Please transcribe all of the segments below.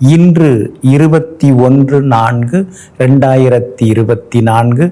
இன்று இருபத்தி ஒன்று நான்கு ரெண்டாயிரத்தி இருபத்தி நான்கு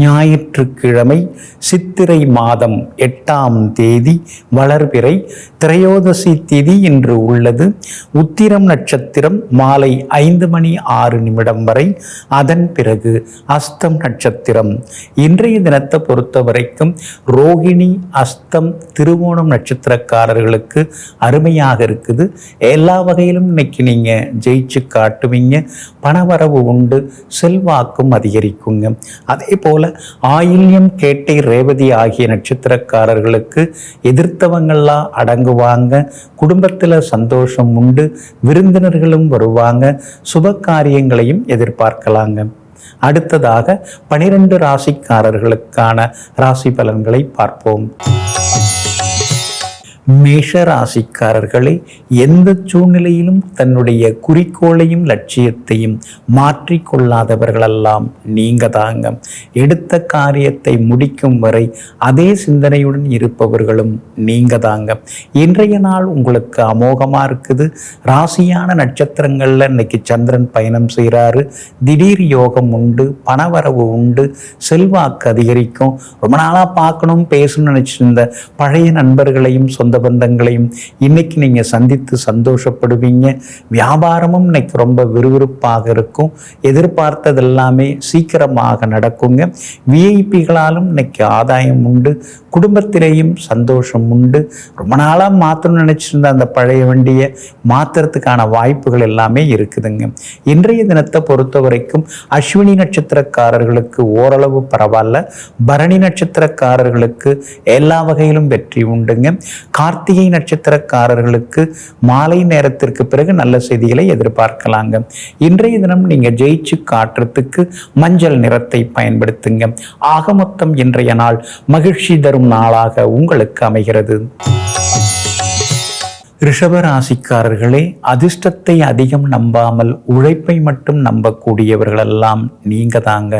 ஞாயிற்றுக்கிழமை சித்திரை மாதம் எட்டாம் தேதி வளர்பிறை திரையோதசி திதி இன்று உள்ளது. உத்திரம் நட்சத்திரம் மாலை ஐந்து மணி ஆறு நிமிடம் வரை. அதன் பிறகு அஸ்தம் நட்சத்திரம். இன்றைய தினத்தை பொறுத்த வரைக்கும் ரோகிணி அஸ்தம் திருவோணம் நட்சத்திரக்காரர்களுக்கு அருமையாக இருக்குது. எல்லா வகையிலும் இன்னைக்கு நீங்கள் ஜெயிச்சு காட்டுவீங்க. பணவரவு உண்டு. செல்வாக்கும் அதிகரிக்குங்க. அதே போல் ஆயில்யம் கேட்டை ரேவதி ஆகிய நட்சத்திரக்காரர்களுக்கு எதிர்த்தவங்கள்லாம் அடங்குவாங்க. குடும்பத்தில் சந்தோஷம் உண்டு. விருந்தினர்களும் வருவாங்க. சுப காரியங்களையும் எதிர்பார்க்கலாங்க. அடுத்ததாக பனிரெண்டு ராசிக்காரர்களுக்கான ராசி பலன்களை பார்ப்போம். மேஷ ராசிக்காரர்களே எந்த சூழ்நிலையிலும் தன்னுடைய குறிக்கோளையும் லட்சியத்தையும் மாற்றிக்கொள்ளாதவர்களெல்லாம் நீங்க தாங்க. எடுத்த காரியத்தை முடிக்கும் வரை அதே சிந்தனையுடன் இருப்பவர்களும் நீங்க தாங்க. இன்றைய நாள் உங்களுக்கு அமோகமாக இருக்குது. ராசியான நட்சத்திரங்களில் இன்னைக்கு சந்திரன் பயணம் செய்கிறாரு திடீர் யோகம் உண்டு பணவரவு உண்டு செல்வாக்கு அதிகரிக்கும். ரொம்ப நாளாக பார்க்கணும் பேசணும்னு நினச்சிருந்த பழைய நண்பர்களையும் சொந்த பந்தங்களையும் இன்னைக்கு நீங்கள் சந்தித்து சந்தோஷப்படுவீங்க. வியாபாரமும் இன்னைக்கு ரொம்ப விறுவிறுப்பாக இருக்கும். எதிர்பார்த்தது எல்லாமே சீக்கிரமாக நடக்குங்க. விஐபிகளாலும் இன்னைக்கு ஆதாயம் உண்டு. குடும்பத்திலேயும் சந்தோஷம் உண்டு. ரொம்ப நாளாக மாற்றணும்னு நினச்சிருந்த அந்த பழைய வண்டியை மாற்றுறதுக்கான வாய்ப்புகள் எல்லாமே இருக்குதுங்க. இன்றைய தினத்தை பொறுத்த வரைக்கும் அஸ்வினி நட்சத்திரக்காரர்களுக்கு ஓரளவு பரவாயில்ல. பரணி நட்சத்திரக்காரர்களுக்கு எல்லா வகையிலும் வெற்றி உண்டுங்க. கார்த்திகை நட்சத்திரக்காரர்களுக்கு மாலை நேரத்திற்கு பிறகு நல்ல செய்திகளை எதிர்பார்க்கலாங்க. இன்றைய தினம் நீங்கள் ஜெயிச்சு காட்டுறதுக்கு மஞ்சள் நிறத்தை பயன்படுத்துங்க. ஆக மொத்தம் இன்றைய நாள் மகிழ்ச்சி தரும் நாளாக உங்களுக்கு அமைகிறது. ரிஷபராசிக்காரர்களே அதிர்ஷ்டத்தை அதிகம் நம்பாமல் உழைப்பை மட்டும் நம்பக்கூடியவர்களெல்லாம் நீங்கள் தாங்க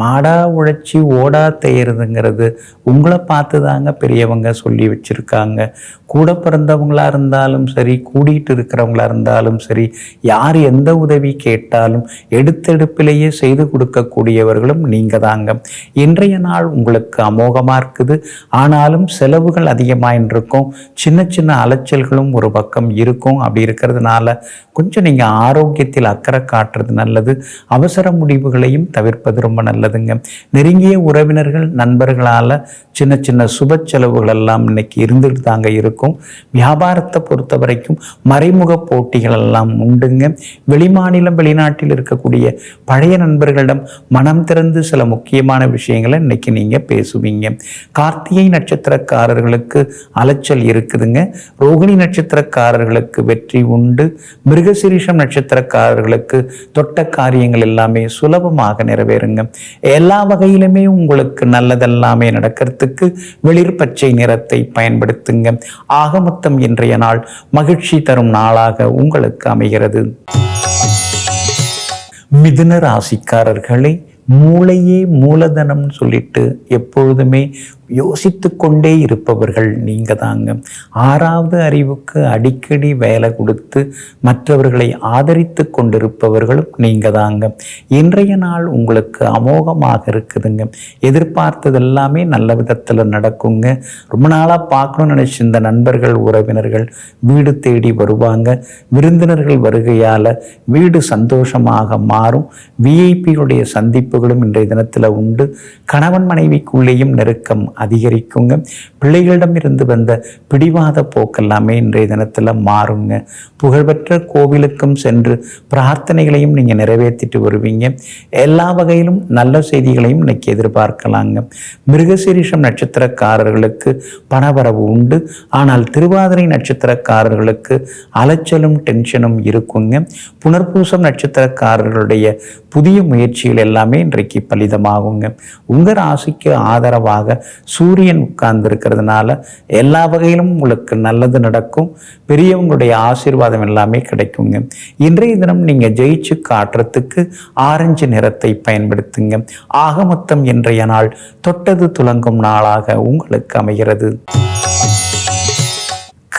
மாடா உழைச்சி ஓடா தேயறதுங்கிறது உங்களை பார்த்து தாங்க பெரியவங்க சொல்லி வச்சிருக்காங்க. கூட பிறந்தவங்களாக இருந்தாலும் சரி கூடிட்டு இருக்கிறவங்களா இருந்தாலும் சரி யார் எந்த உதவி கேட்டாலும் எடுத்தெடுப்பிலேயே செய்து கொடுக்கக்கூடியவர்களும் நீங்கள் தாங்க இன்றைய நாள் உங்களுக்கு அமோகமாக இருக்குது. ஆனாலும் செலவுகள் அதிகமாக இருக்கும் சின்ன சின்ன அலைச்சல்களும் ஒரு பக்கம் இருக்கும். அப்படி இருக்கிறதுனால கொஞ்சம் நீங்கள் ஆரோக்கியத்தில் அக்கறை காட்டுறது நல்லது. அவசர முடிவுகளையும் தவிர்ப்பது ரொம்ப நல்லதுங்க. நெருங்கிய உறவினர்கள் நண்பர்களால் சின்ன சின்ன சுப செலவுகள் எல்லாம் இன்னைக்கு இருந்துட்டு தாங்க இருக்கும். வியாபாரத்தை பொறுத்த வரைக்கும் மறைமுக போட்டிகள் எல்லாம் உண்டுங்க. வெளிமாநிலம் வெளிநாட்டில் இருக்கக்கூடிய பழைய நண்பர்களிடம் மனம் திறந்து சில முக்கியமான விஷயங்களை இன்னைக்கு நீங்கள் பேசுவீங்க. கார்த்திகை நட்சத்திரக்காரர்களுக்கு அலைச்சல் இருக்குதுங்க. ரோகிணி நட்சத்திர நட்சத்திரக்காரர்களுக்கு வெற்றி உண்டு. மிருகசிரீஷம் நட்சத்திரக்காரர்களுக்கு தொட்ட காரியங்கள் எல்லாமே சுலபமாக நிறைவேறுங்க. எல்லா வகையிலுமே உங்களுக்கு நல்லதெல்லாமே நடக்கிறதுக்கு வெளிர் பச்சை நிறத்தை பயன்படுத்துங்க. ஆக மொத்தம் இன்றைய நாள் மகிழ்ச்சி தரும் நாளாக உங்களுக்கு அமைகிறது. மிதுன ராசிக்காரர்களே மூளையே மூலதனம்னு சொல்லிட்டு எப்பொழுதுமே யோசித்து கொண்டே இருப்பவர்கள் நீங்கள் தாங்க ஆறாவது அறிவுக்கு அடிக்கடி வேலை கொடுத்து மற்றவர்களை ஆதரித்து கொண்டிருப்பவர்களும் நீங்கள் தாங்க இன்றைய நாள் உங்களுக்கு அமோகமாக இருக்குதுங்க. எதிர்பார்த்தது எல்லாமே நல்ல விதத்தில் நடக்குங்க. ரொம்ப நாளாக பார்க்கணும்னு நினச்சிருந்த நண்பர்கள் உறவினர்கள் வீடு தேடி வருவாங்க. விருந்தினர்கள் வருகையால் வீடு சந்தோஷமாக மாறும். விஐபியுடைய சந்திப்புகளும் இன்றைய தினத்தில் உண்டு. கணவன் மனைவிக்குள்ளேயும் நெருக்கம் அதிகரிக்குங்க. பிள்ளைகளிடம் இருந்து வந்த பிடிவாத போக்கெல்லாமே இன்றைய தினத்தில் மாறுங்க. புகழ்பெற்ற கோவிலுக்கும் சென்று பிரார்த்தனைகளையும் நீங்கள் நிறைவேற்றிட்டு வருவீங்க. எல்லா வகையிலும் நல்ல செய்திகளையும் இன்னைக்கு எதிர்பார்க்கலாங்க. மிருகசீரிஷம் நட்சத்திரக்காரர்களுக்கு பணவரவு உண்டு. ஆனால் திருவாதிரை நட்சத்திரக்காரர்களுக்கு அலைச்சலும் டென்ஷனும் இருக்குங்க. புனர்பூசம் நட்சத்திரக்காரர்களுடைய புதிய முயற்சிகள் எல்லாமே இன்றைக்கு பலிதமாகுங்க. உங்கள் ராசிக்கு ஆதரவாக சூரியன் உட்கார்ந்து இருக்கிறதுனால எல்லா வகையிலும் உங்களுக்கு நல்லது நடக்கும். பெரியவங்களுடைய ஆசீர்வாதம் எல்லாமே கிடைக்குங்க. இன்றைய தினம் நீங்கள் ஜெயிச்சு காட்டுறதுக்கு ஆரஞ்சு நிறத்தை பயன்படுத்துங்க. ஆக மொத்தம் இன்றைய நாள் தொட்டது துலங்கும் நாளாக உங்களுக்கு அமைகிறது.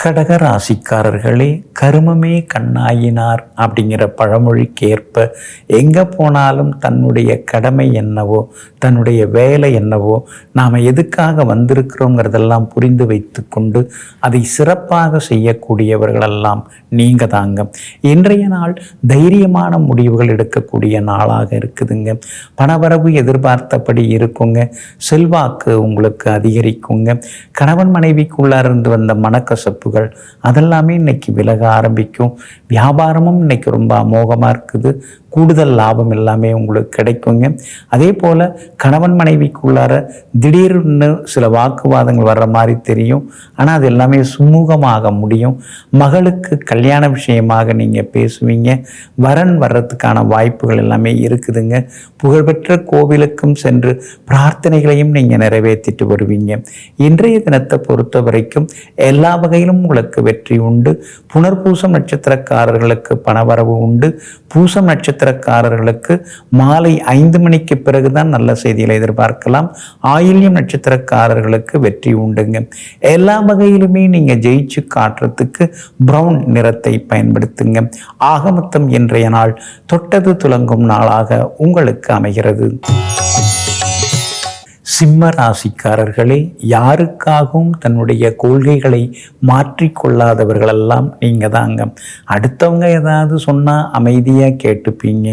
கடக ராசிக்காரர்களே கருமமே கண்ணாயினார் அப்படிங்கிற பழமொழிக்கு ஏற்ப எங்கே போனாலும் தன்னுடைய கடமை என்னவோ தன்னுடைய வேலை என்னவோ நாம் எதுக்காக வந்திருக்கிறோங்கிறதெல்லாம் புரிந்து வைத்து கொண்டு அதை சிறப்பாக செய்யக்கூடியவர்களெல்லாம் நீங்கள் தாங்க. இன்றைய நாள் தைரியமான முடிவுகள் எடுக்கக்கூடிய நாளாக இருக்குதுங்க. பணவரவு எதிர்பார்த்தபடி இருக்குங்க. செல்வாக்கு உங்களுக்கு அதிகரிக்குங்க. கணவன் மனைவிக்குள்ளார் இருந்து வந்த மனக்கசப்பு மனக்கசப்புகள் அதெல்லாமே இன்னைக்கு விலக ஆரம்பிக்கும். வியாபாரமும் இன்னைக்கு ரொம்ப அமோகமாக இருக்குது. கூடுதல் லாபம் எல்லாமே உங்களுக்கு கிடைக்குங்க. அதே போல் கணவன் மனைவிக்குள்ளார திடீர்னு சில வாக்குவாதங்கள் வர்ற மாதிரி தெரியும். ஆனால் அது எல்லாமே சுமூகமாக முடியும். மகளுக்கு கல்யாண விஷயமாக நீங்கள் பேசுவீங்க. வரன் வர்றதுக்கான வாய்ப்புகள் எல்லாமே இருக்குதுங்க. புகழ்பெற்ற கோவிலுக்கும் சென்று பிரார்த்தனைகளையும் நீங்கள் நிறைவேற்றிட்டு வருவீங்க. இன்றைய தினத்தை பொறுத்த வரைக்கும் எல்லா வகையிலும் உங்களுக்கு வெற்றி உண்டு. புனர்பூசம் நட்சத்திரக்காரர்களுக்கு பணவரவு உண்டு. பூசம் நட்சத்திர நட்சத்திரக்காரர்களுக்கு மாலை ஐந்து மணிக்கு பிறகுதான் நல்ல செய்திகளை எதிர்பார்க்கலாம். ஆயில்யம் நட்சத்திரக்காரர்களுக்கு வெற்றி உண்டுங்க. எல்லா வகையிலுமே நீங்க ஜெயிச்சு காட்டுறதுக்கு பிரவுன் நிறத்தை பயன்படுத்துங்க. ஆகமத்தம் இன்றைய நாள் தொட்டது துலங்கும் நாளாக உங்களுக்கு அமைகிறது. சிம்ம ராசிக்காரர்களே யாருக்காகவும் தன்னுடைய கொள்கைகளை மாற்றிக்கொள்ளாதவர்களெல்லாம் நீங்கள் தாங்க. அடுத்தவங்க ஏதாவது சொன்னால் அமைதியாக கேட்டுப்பீங்க.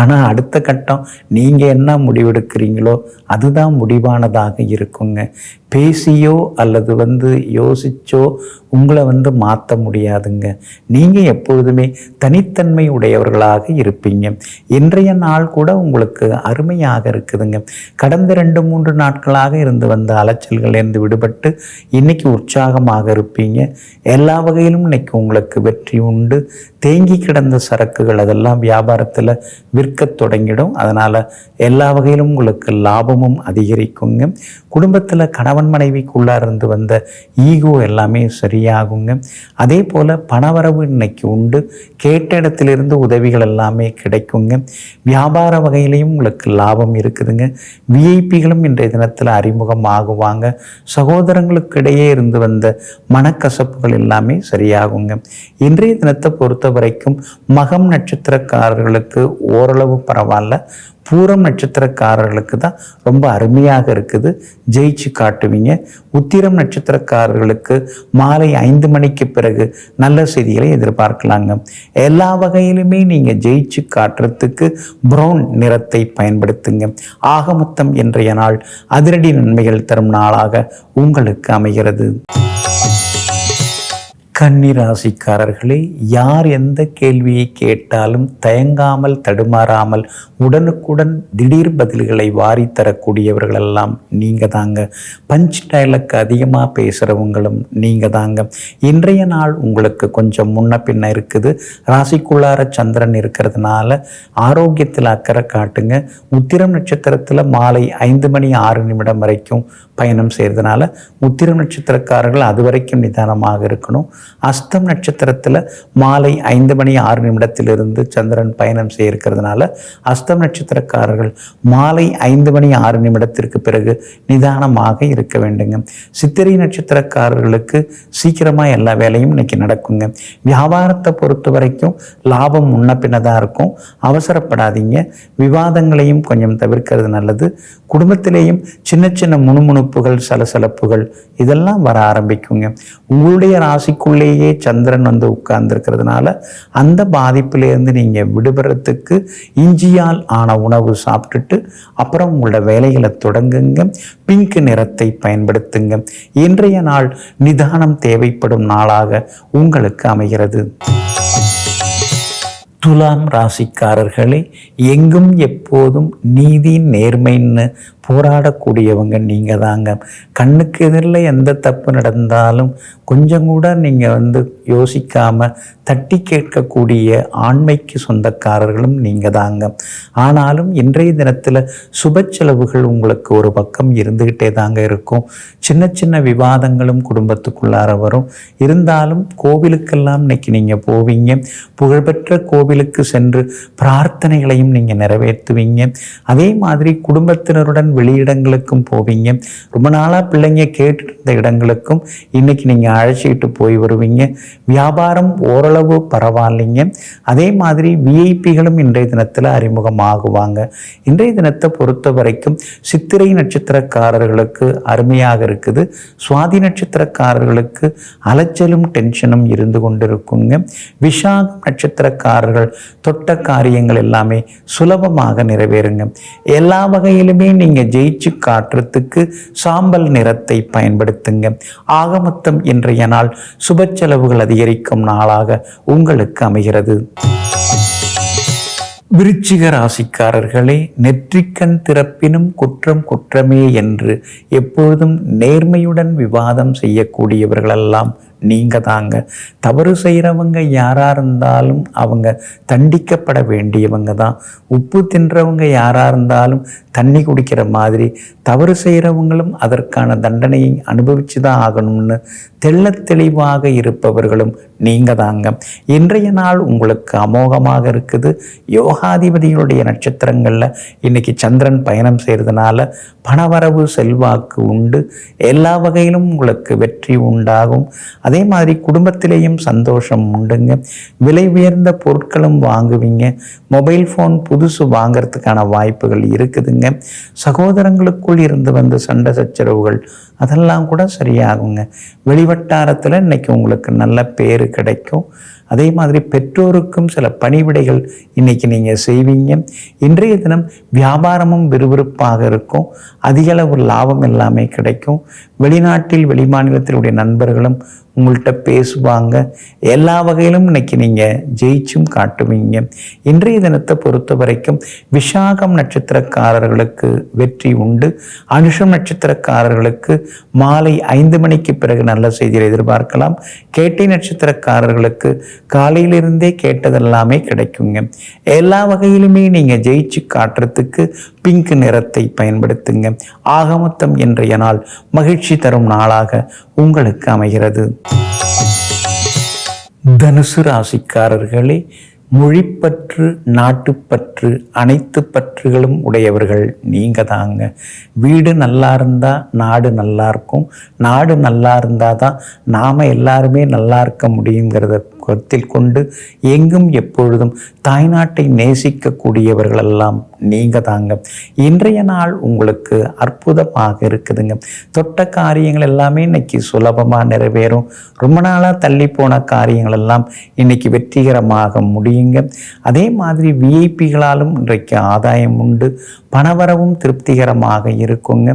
ஆனால் அடுத்த கட்டம் நீங்கள் என்ன முடிவெடுக்கிறீங்களோ அதுதான் முடிவானதாக இருக்குங்க. பேசியோ அல்லது வந்து யோசிச்சோ உங்களை வந்து மாற்ற முடியாதுங்க. நீங்கள் எப்பொழுதுமே தனித்தன்மை உடையவர்களாக இருப்பீங்க. இன்றைய நாள் கூட உங்களுக்கு அருமையாக இருக்குதுங்க. கடந்த ரெண்டு மூன்று நாட்களாக இருந்து வந்த அலைச்சல்களிலிருந்து விடுபட்டு இன்னைக்கு உற்சாகமாக இருப்பீங்க. எல்லா வகையிலும் இன்னைக்கு உங்களுக்கு வெற்றி உண்டு. தேங்கி கிடந்த சரக்குகள் அதெல்லாம் வியாபாரத்தில் விற்கத் தொடங்கிடும். அதனால் எல்லா வகையிலும் உங்களுக்கு லாபமும் அதிகரிக்குங்க. குடும்பத்தில் கணவன் மனைவிக்குள்ளார் இருந்து வந்த ஈகோ எல்லாமே சரியாகுங்க. அதே போல் பணவரவு இன்னைக்கு உண்டு. கேட்ட இடத்திலிருந்து உதவிகள் எல்லாமே கிடைக்குங்க. வியாபார வகையிலையும் உங்களுக்கு லாபம் இருக்குதுங்க. விஐபிகளும் இன்றைய தினத்தில் அறிமுகம் ஆகுவாங்க சகோதரங்களுக்கு இடையே இருந்து வந்த மனக்கசப்புகள் எல்லாமே சரியாகுங்க. இன்றைய தினத்தை பொறுத்த வரைக்கும் மகம் நட்சத்திரக்காரர்களுக்கு ஓரளவு பரவாயில்ல. பூரம் நட்சத்திரக்காரர்களுக்கு தான் ரொம்ப அருமையாக இருக்குது. ஜெயிச்சு காட்டுவீங்க. உத்திரம் நட்சத்திரக்காரர்களுக்கு மாலை ஐந்து மணிக்கு பிறகு நல்ல செய்திகளை எதிர்பார்க்கலாங்க. எல்லா வகையிலுமே நீங்கள் ஜெயிச்சு காட்டுறதுக்கு ப்ரௌன் நிறத்தை பயன்படுத்துங்க. ஆகமொத்தம் இன்றைய நாள் அதிரடி நன்மைகள் தரும் நாளாக உங்களுக்கு அமைகிறது. கன்னிராசிக்காரர்களே யார் எந்த கேள்வியை கேட்டாலும் தயங்காமல் தடுமாறாமல் உடனுக்குடன் திடீர் பதில்களை வாரி தரக்கூடியவர்களெல்லாம் நீங்கள் தாங்க. பஞ்ச் டைலக்கு அதிகமாக பேசுகிறவங்களும் நீங்கள் தாங்க. இன்றைய நாள் உங்களுக்கு கொஞ்சம் முன்ன பின்ன இருக்குது. ராசிக்குள்ளார சந்திரன் இருக்கிறதுனால ஆரோக்கியத்தில் அக்கறை காட்டுங்க. உத்திரம் நட்சத்திரத்தில் மாலை ஐந்து மணி ஆறு நிமிடம் வரைக்கும் பயணம் செய்கிறதுனால உத்திரம் நட்சத்திரக்காரர்கள் அது வரைக்கும் நிதானமாக இருக்கணும். அஸ்தம் நட்சத்திரத்தில் மாலை ஐந்து மணி ஆறு நிமிடத்திலிருந்து சந்திரன் பயணம் செய்ய இருக்கிறதுனால அஸ்தம் நட்சத்திரக்காரர்கள் மாலை ஐந்து மணி ஆறு நிமிடத்திற்கு பிறகு நிதானமாக இருக்க வேண்டுங்க. சித்திரை நட்சத்திரக்காரர்களுக்கு சீக்கிரமாக எல்லா வேலையும் இன்னைக்கு நடக்குங்க. வியாபாரத்தை பொறுத்த வரைக்கும் லாபம் முன்ன பின்னதாக இருக்கும். அவசரப்படாதீங்க. விவாதங்களையும் கொஞ்சம் தவிர்க்கிறது நல்லது. குடும்பத்திலேயும் சின்ன சின்ன முணுமுணுப்புகள் சலசலப்புகள் இதெல்லாம் வர ஆரம்பிக்குங்க. உங்களுடைய ராசிக்குள்ளேயே சந்திரன் வந்து உட்கார்ந்துருக்கிறதுனால அந்த பாதிப்பிலேருந்து நீங்கள் விடுபடுறதுக்கு இஞ்சியால் ஆன உணவு சாப்பிட்டுட்டு அப்புறம் உங்களோட வேலைகளை தொடங்குங்க. பிங்க் நிறத்தை பயன்படுத்துங்க. இன்றைய நாள் நிதானம் தேவைப்படும் நாளாக உங்களுக்கு அமைகிறது. துலாம் ராசிக்காரர்களே எங்கும் எப்போதும் நீதி நேர்மைன்னு போராடக்கூடியவங்க நீங்கள் தாங்க கண்ணுக்கு எதிரில் எந்த தப்பு நடந்தாலும் கொஞ்சம் கூட நீங்கள் வந்து யோசிக்காமல் தட்டி கேட்கக்கூடிய ஆண்மைக்கு சொந்தக்காரர்களும் நீங்கள் தாங்க ஆனாலும் இன்றைய தினத்தில் சுப செலவுகள் உங்களுக்கு ஒரு பக்கம் இருந்துக்கிட்டே தாங்க இருக்கும். சின்ன சின்ன விவாதங்களும் குடும்பத்துக்குள்ளார வரும். இருந்தாலும் கோவிலுக்கெல்லாம் இன்னைக்கு நீங்கள் போவீங்க. புகழ்பெற்ற கோவிலுக்கு சென்று பிரார்த்தனைகளையும் நீங்கள் நிறைவேற்றுவீங்க. அதே மாதிரி குடும்பத்தினருடன் வெளியிடங்களுக்கும் போவீங்க. ரொம்ப நாளாக பிள்ளைங்க கேட்டுட்டு இருந்த இடங்களுக்கும் இன்னைக்கு நீங்கள் அழைச்சிக்கிட்டு போய் வருவீங்க. வியாபாரம் ஓரளவு பரவாயில்லைங்க. அதே மாதிரி விஐபிகளும் இன்றைய தினத்தில் அறிமுகமாகுவாங்க. இன்றைய தினத்தை பொறுத்த வரைக்கும் சித்திரை நட்சத்திரக்காரர்களுக்கு அருமையாக இருக்குது. சுவாதி நட்சத்திரக்காரர்களுக்கு அலைச்சலும் டென்ஷனும் இருந்து கொண்டிருக்குங்க. விஷாகம் நட்சத்திரக்காரர்கள் தொட்ட காரியங்கள் எல்லாமே சுலபமாக நிறைவேறுங்க. எல்லா வகையிலுமே நீங்கள் ஜெயிச்சு காட்டுறதுக்கு சாம்பல் நிறத்தை பயன்படுத்துங்க. ஆக மொத்தம் இன்றைய நாள் சுப செலவுகள் அதிகரிக்கும் நாளாக உங்களுக்கு அமைகிறது. விருச்சிக ராசிக்காரர்களே நெற்றிக்கண் திறப்பினும் குற்றம் குற்றமே என்று எப்பொழுதும் நேர்மையுடன் விவாதம் செய்யக்கூடியவர்களெல்லாம் நீங்கள் தாங்க. தவறு செய்கிறவங்க யாராக இருந்தாலும் அவங்க தண்டிக்கப்பட வேண்டியவங்க தான். உப்பு தின்றவங்க யாராக இருந்தாலும் தண்ணி குடிக்கிற மாதிரி தவறு செய்கிறவங்களும் அதற்கான தண்டனையை அனுபவிச்சு தான் ஆகணும்னு தெள்ள தெளிவாக இருப்பவர்களும் நீங்கள் தாங்க. இன்றைய நாள் உங்களுக்கு அமோகமாக இருக்குது. யோகாதிபதிகளுடைய நட்சத்திரங்களில் இன்றைக்கி சந்திரன் பயணம் செய்கிறதுனால பணவரவு செல்வாக்கு உண்டு. எல்லா வகையிலும் உங்களுக்கு வெற்றி உண்டாகும். அதே மாதிரி குடும்பத்திலேயும் சந்தோஷம் உண்டுங்க. விலை உயர்ந்த பொருட்களும் வாங்குவீங்க. மொபைல் ஃபோன் புதுசு வாங்கிறதுக்கான வாய்ப்புகள் இருக்குதுங்க. சகோதரங்களுக்குள் இருந்து வந்த சண்டை சச்சரவுகள் அதெல்லாம் கூட சரியாகுங்க. வெளிவட்டாரத்தில் இன்றைக்கி உங்களுக்கு நல்ல பேர் கிடைக்கும். அதே மாதிரி பெற்றோருக்கும் சில பணிவிடைகள் இன்றைக்கி நீங்கள் செய்வீங்க. இன்றைய தினம் வியாபாரமும் விறுவிறுப்பாக இருக்கும். அதிகளவு லாபம் எல்லாமே கிடைக்கும். வெளிநாட்டில் வெளிமாநிலத்தினுடைய நண்பர்களும் உங்கள்கிட்ட பேசுவாங்க. எல்லா வகையிலும் இன்னைக்கு நீங்கள் ஜெயிச்சும் காட்டுவீங்க. இன்றைய தினத்தை பொறுத்த வரைக்கும் விஷாகம் நட்சத்திரக்காரர்களுக்கு வெற்றி உண்டு. அனுஷம் நட்சத்திரக்காரர்களுக்கு மாலை ஐந்து மணிக்கு பிறகு நல்ல செய்தியை எதிர்பார்க்கலாம். கேட்டை நட்சத்திரக்காரர்களுக்கு காலையிலிருந்தே கேட்டதெல்லாமே கிடைக்குங்க. எல்லா வகையிலுமே நீங்கள் ஜெயிச்சு காட்டுறதுக்கு பிங்க் நிறத்தை பயன்படுத்துங்க. ஆகமொத்தம் இன்றைய நாள் மகிழ்ச்சி தரும் நாளாக உங்களுக்கு அமைகிறது. தனுசு ராசிக்காரர்களே மொழிப்பற்று நாட்டுப்பற்று அனைத்து பற்றுகளும் உடையவர்கள் நீங்கள் தாங்க. வீடு நல்லா இருந்தால் நாடு நல்லா இருக்கும். நாடு நல்லா இருந்தால் தான் நாம் எல்லாருமே நல்லா இருக்க முடியுங்கிறத கருத்தில் கொண்டு எங்கும் எப்பொழுதும் தாய்நாட்டை நேசிக்கக்கூடியவர்களெல்லாம் நீங்கள் தாங்க இன்றைய நாள் உங்களுக்கு அற்புதமாக இருக்குதுங்க. தொட்ட காரியங்கள் எல்லாமே இன்னைக்கு சுலபமாக நிறைவேறும். ரொம்ப நாளாக தள்ளி போன காரியங்கள் எல்லாம் இன்னைக்கு வெற்றிகரமாக முடியுங்க. அதே மாதிரி விஐபிகளாலும் இன்றைக்கு ஆதாயம் உண்டு. பணவரவும் திருப்திகரமாக இருக்குங்க.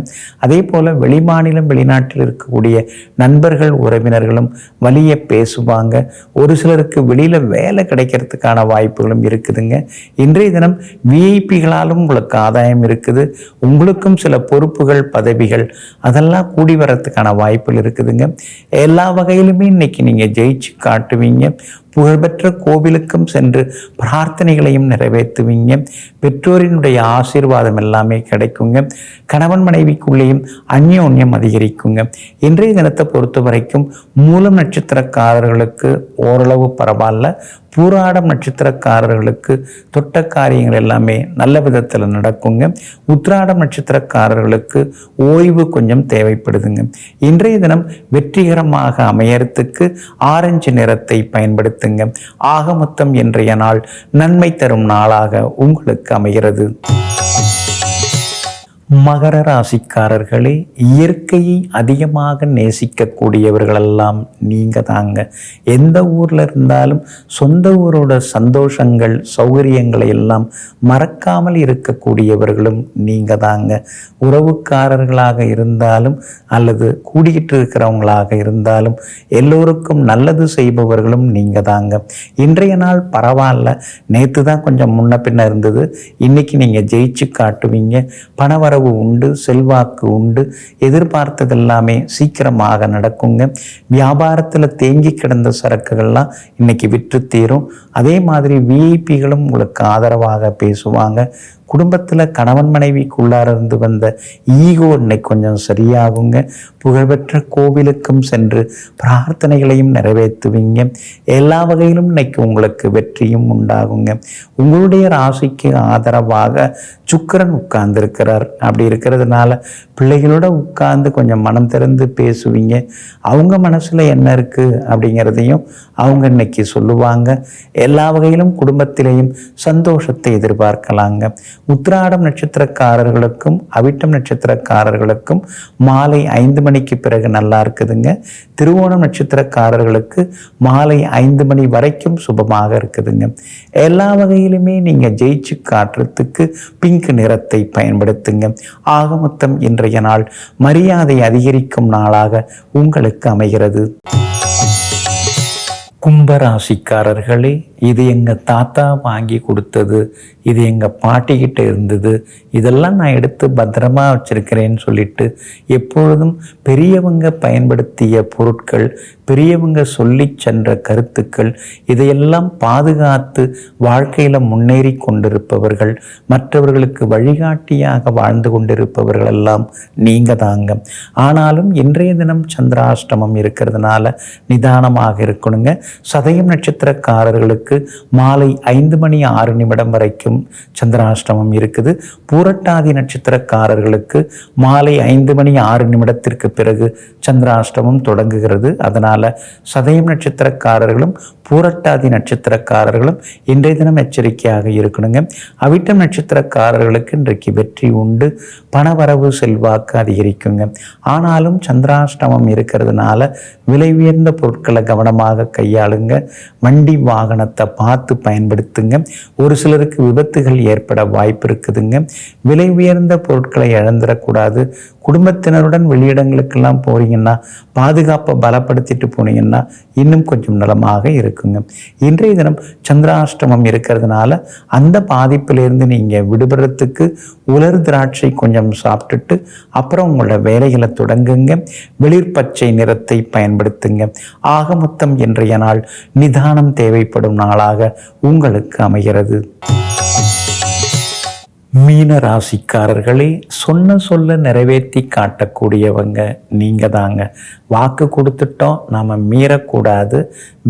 அதே போல் வெளிமாநிலம் வெளிநாட்டில் இருக்கக்கூடிய நண்பர்கள் உறவினர்களும் வலிய பேசுவாங்க. ஒரு சிலருக்கு வெளியில் வேலை கிடைக்கிறதுக்கான வாய்ப்புகளும் இருக்குதுங்க. இன்றைய தினம் விஐபிகளாலும் உங்களுக்கு ஆதாயம் இருக்குது. உங்களுக்கும் சில பொறுப்புகள் பதவிகள் அதெல்லாம் கூடி வரத்துக்கான வாய்ப்புகள் இருக்குதுங்க. எல்லா வகையிலுமே இன்னைக்கு நீங்கள் ஜெயிச்சு காட்டுவீங்க. புகழ்பெற்ற கோவிலுக்கும் சென்று பிரார்த்தனைகளையும் நிறைவேற்றுவீங்க. பெற்றோரினுடைய ஆசீர்வாதம் எல்லாமே கிடைக்குங்க. கணவன் மனைவிக்குள்ளேயும் அந்யோன்யம் அதிகரிக்குங்க. இன்றைய தினத்தை பொறுத்த வரைக்கும் மூலம் நட்சத்திரக்காரர்களுக்கு ஓரளவு பரவாயில்ல. பூராடம் நட்சத்திரக்காரர்களுக்கு தொட்ட காரியங்கள் எல்லாமே நல்ல விதத்தில் நடக்குங்க. உத்ராடம் நட்சத்திரக்காரர்களுக்கு ஓய்வு கொஞ்சம் தேவைப்படுதுங்க. இன்றைய தினம் வெற்றிகரமாக அமையறதுக்கு ஆரஞ்சு நிறத்தை பயன்படுத்துங்க. ஆக மொத்தம் இன்றைய நாள் நன்மை தரும் நாளாக உங்களுக்கு அமைகிறது. மகர ராசிக்காரர்களே இயற்கையை அதிகமாக நேசிக்கக்கூடியவர்களெல்லாம் நீங்க தாங்க. எந்த ஊர்ல இருந்தாலும் சொந்த ஊரோட சந்தோஷங்கள் சௌகரியங்களை எல்லாம் மறக்காமல் இருக்கக்கூடியவர்களும் நீங்க தாங்க. உறவுக்காரர்களாக இருந்தாலும் அல்லது கூடிக்கிட்டு இருக்கிறவங்களாக இருந்தாலும் எல்லோருக்கும் நல்லது செய்பவர்களும் நீங்க தாங்க. இன்றைய நாள் பரவாயில்ல. நேற்று தான் கொஞ்சம் முன்ன பின்ன இருந்தது. இன்னைக்கு நீங்கள் ஜெயிச்சு காட்டுவீங்க. பணவர பணவரவு உண்டு செல்வாக்கு உண்டு. எதிர்பார்த்தது எல்லாமே சீக்கிரமாக நடக்குங்க. வியாபாரத்தில் தேங்கி கிடந்த சரக்குகள்லாம் இன்னைக்கு விற்று தீரும். அதே மாதிரி விஐபிகளும் உங்களுக்கு ஆதரவாக பேசுவாங்க. குடும்பத்தில் கணவன் மனைவிக்குள்ளார இருந்து வந்த ஈகோ இன்னைக்கு கொஞ்சம் சரியாகுங்க. புகழ்பெற்ற கோவிலுக்கும் சென்று பிரார்த்தனைகளையும் நிறைவேற்றுவீங்க. எல்லா வகையிலும் இன்னைக்கு உங்களுக்கு வெற்றியும் உண்டாகுங்க. உங்களுடைய ராசிக்கு ஆதரவாக சுக்கரன் உட்கார்ந்துருக்கிறார். அப்படி இருக்கிறதுனால பிள்ளைகளோட உட்கார்ந்து கொஞ்சம் மனம் திறந்து பேசுவீங்க. அவங்க மனசில் என்ன இருக்குது அப்படிங்கிறதையும் அவங்க இன்னைக்கு சொல்லுவாங்க. எல்லா வகையிலும் குடும்பத்திலையும் சந்தோஷத்தை எதிர்பார்க்கலாங்க. உத்திராடம் நட்சத்திரக்காரர்களுக்கும் அவிட்டம் நட்சத்திரக்காரர்களுக்கும் மாலை ஐந்து மணிக்கு பிறகு நல்லா இருக்குதுங்க. திருவோணம் நட்சத்திரக்காரர்களுக்கு மாலை ஐந்து மணி வரைக்கும் சுபமாக இருக்குதுங்க. எல்லா வகையிலுமே நீங்கள் ஜெயிச்சு காட்டுறதுக்கு பிங்க் நிறத்தை பயன்படுத்துங்க. ஆக மொத்தம் இன்றைய நாள் மரியாதை அதிகரிக்கும் நாளாக உங்களுக்கு அமைகிறது. கும்பராசிக்காரர்களே இது எங்கள் தாத்தா வாங்கி கொடுத்தது இது எங்கள் பாட்டிக்கிட்ட இருந்தது இதெல்லாம் நான் எடுத்து பத்திரமா வச்சுருக்கிறேன்னு சொல்லிட்டு எப்பொழுதும் பெரியவங்க பயன்படுத்திய பொருட்கள் பெரியவங்க சொல்லி சென்ற கருத்துக்கள் இதையெல்லாம் பாதுகாத்து வாழ்க்கையில் முன்னேறி கொண்டிருப்பவர்கள் மற்றவர்களுக்கு வழிகாட்டியாக வாழ்ந்து கொண்டிருப்பவர்கள் எல்லாம் நீங்கள் தாங்க. ஆனாலும் இன்றைய தினம் சந்திராஷ்டமம் இருக்கிறதுனால நிதானமாக இருக்கணுங்க. சதயம் நட்சத்திரக்காரர்களுக்கு மாலை ஐந்து மணி ஆறு நிமிடம் வரைக்கும் சந்திராஷ்டமம் இருக்குது. பூரட்டாதி நட்சத்திரக்காரர்களுக்கு மாலை ஐந்து மணி ஆறு நிமிடத்திற்கு பிறகு சந்திராஷ்டமம் தொடங்குகிறது. அதனால் சதயம் நட்சத்திரக்காரர்களும் பூரட்டாதி நட்சத்திரக்காரர்களும் இன்றைய தினம் எச்சரிக்கையாக இருக்கணுங்க. அவிட்டம் நட்சத்திரக்காரர்களுக்கு இன்றைக்கு வெற்றி உண்டு. பணவரவு செல்வாக்கு அதிகரிக்குங்க. ஆனாலும் சந்திராஷ்டமம் இருக்கிறதுனால விலை உயர்ந்த பொருட்களை கவனமாக கையாளுங்க. வண்டி வாகனத்தை பார்த்து பயன்படுத்துங்க. ஒரு சிலருக்கு விபத்துகள் ஏற்பட வாய்ப்பு இருக்குதுங்க. விலை உயர்ந்த பொருட்களை இழந்துடக்கூடாது. குடும்பத்தினருடன் வெளியிடங்களுக்கெல்லாம் போறீங்கன்னா பாதுகாப்பை பலப்படுத்திட்டு போனீங்கன்னா இன்னும் கொஞ்சம் நலமாக இருக்கும் இருக்குங்க இன்றைய தினம் சந்திராஷ்டமம் இருக்கிறதுனால அந்த பாதிப்பிலிருந்து நீங்கள் விடுபடுறதுக்கு உலர் திராட்சை கொஞ்சம் சாப்பிட்டுட்டு அப்புறம் உங்களோட வேலைகளை தொடங்குங்க. வெளிர்பச்சை நிறத்தை பயன்படுத்துங்க. ஆக மொத்தம் இன்றைய நாள் நிதானம் தேவைப்படும் நாளாக உங்களுக்கு அமைகிறது. மீன ராசிக்காரர்களே சொன்ன சொல்ல நிறைவேற்றி காட்டக்கூடியவங்க நீங்கள் தாங்க வாக்கு கொடுத்துட்டோம் நாம் மீறக்கூடாது.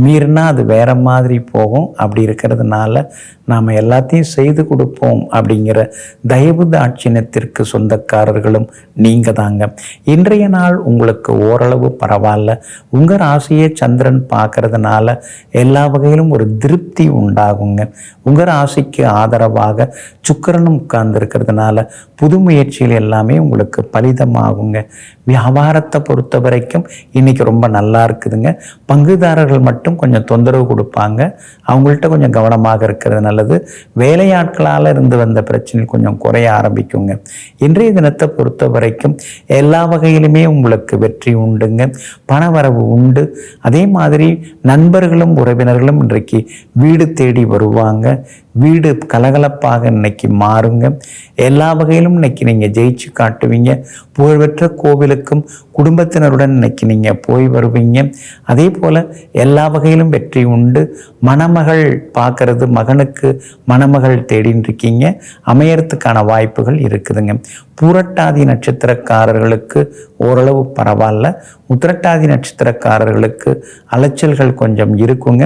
மீறினா அது வேற மாதிரி போகும். அப்படி இருக்கிறதுனால நாம் எல்லாத்தையும் செய்து கொடுப்போம் அப்படிங்கிற தயவு தாட்சிணத்திற்கு சொந்தக்காரர்களும் நீங்கள் தாங்க. இன்றைய நாள் உங்களுக்கு ஓரளவு பரவாயில்ல. உங்கள் ராசியை சந்திரன் பார்க்கறதுனால எல்லா வகையிலும் ஒரு திருப்தி உண்டாகுங்க. உங்கள் ராசிக்கு ஆதரவாக சுக்கரனும் உட்கார்ந்து இருக்கிறதுனால புது முயற்சிகள் எல்லாமே உங்களுக்கு பலிதமாகுங்க. வியாபாரத்தை பொறுத்த வரைக்கும் இன்னைக்கு ரொம்ப நல்லா இருக்குதுங்க. பங்குதாரர்கள் மட்டும் கொஞ்சம் தொந்தரவு கொடுப்பாங்க. அவங்கள்ட்ட கொஞ்சம் கவனமாக இருக்கிறது நல்லது. வேலையாட்களால் இருந்து வந்த பிரச்சனை கொஞ்சம் குறைய ஆரம்பிக்குங்க. இன்றைய தினத்தை பொறுத்த வரைக்கும் எல்லா வகையிலுமே உங்களுக்கு வெற்றி உண்டுங்க. பணவரவு உண்டு. அதே மாதிரி நண்பர்களும் உறவினர்களும் இன்றைக்கு வீடு தேடி வருவாங்க. வீடு கலகலப்பாக இன்னைக்கு மாறுங்க. எல்லா வகையிலும் இன்னைக்கு நீங்கள் ஜெயிச்சு காட்டுவீங்க. புகழ்பெற்ற கோவிலுக்கும் குடும்பத்தினருடன் இன்னைக்கு நீங்கள் போய் வருவீங்க. அதே போல் எல்லா வகையிலும் வெற்றி உண்டு. மணமகள் பார்க்கறது மகனுக்கு மணமகள் தேடின்னு இருக்கீங்க அமையறதுக்கான வாய்ப்புகள் இருக்குதுங்க. பூரட்டாதி நட்சத்திரக்காரர்களுக்கு ஓரளவு பரவாயில்ல. உத்திரட்டாதி நட்சத்திரக்காரர்களுக்கு அலைச்சல்கள் கொஞ்சம் இருக்குங்க.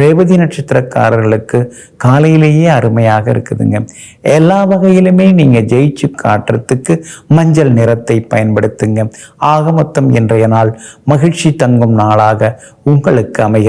ரேவதி நட்சத்திரக்காரர்களுக்கு காலையிலேயே அருமையாக இருக்குதுங்க. எல்லா வகையிலுமே நீங்கள் ஜெயிச்சு காட்டுறதுக்கு மஞ்சள் நிறத்தை பயன்படுத்துங்க. ஆக மொத்தம் இன்றைய நாள் மகிழ்ச்சி தங்கும் நாளாக உங்களுக்கு அமைகிறது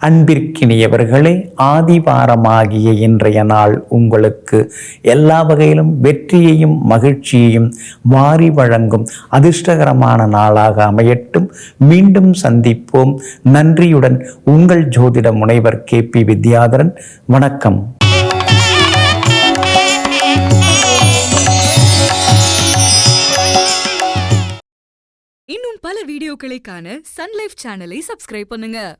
அன்பிற்கினியவர்களே ஆதிவாரமாகிய இன்றைய நாள் உங்களுக்கு எல்லா வகையிலும் வெற்றியையும் மகிழ்ச்சியையும் வாரி வழங்கும் அதிர்ஷ்டகரமான நாளாக அமையட்டும். மீண்டும் சந்திப்போம். நன்றியுடன் உங்கள் ஜோதிட முனைவர் கே. பி. வித்யாதரன். வணக்கம். இன்னும் பல வீடியோக்களை காண சன்லைஃப் சேனலை சப்ஸ்கிரைப் பண்ணுங்க.